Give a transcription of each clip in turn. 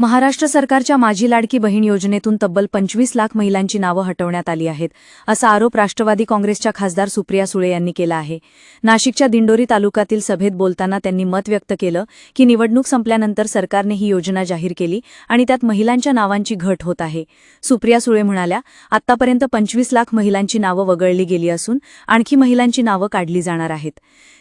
महाराष्ट्र सरकारच्या माझी लाडकी बहीण योजनेतून तब्बल पंचवीस लाख महिलांची नावं हटवण्यात आली आहेत असा आरोप राष्ट्रवादी काँग्रेसच्या खासदार सुप्रिया सुळे यांनी केला आहे. नाशिकच्या दिंडोरी तालुक्यातील सभेत बोलताना त्यांनी मत व्यक्त केलं की निवडणूक संपल्यानंतर सरकारने ही योजना जाहीर केली आणि त्यात महिलांच्या नावांची घट होत आहे. सुप्रिया सुळे म्हणाल्या आतापर्यंत पंचवीस लाख महिलांची नावं वगळली गेली असून आणखी महिलांची नावं काढली जाणार आहेत.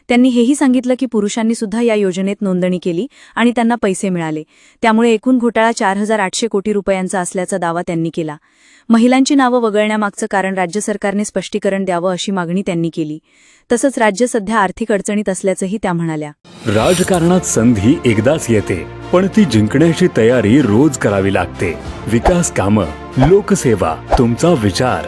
त्यांनी हेही सांगितलं की पुरुषांनी सुद्धा या योजनेत नोंदणी केली आणि त्यांना पैसे मिळाले. त्यामुळे एकूण घोटाळा चार हजार आठशे कोटी रुपयांचा असल्याचा दावा त्यांनी केला. महिलांची नावं वगळण्यामागचं कारण राज्य सरकारने स्पष्टीकरण द्यावं अशी मागणी त्यांनी केली. तसंच राज्य सध्या आर्थिक अडचणीत असल्याचंही त्या म्हणाल्या. राजकारणात संधी एकदाच येते पण ती जिंकण्याची तयारी रोज करावी लागते. विकास कामं लोकसेवा तुमचा विचार.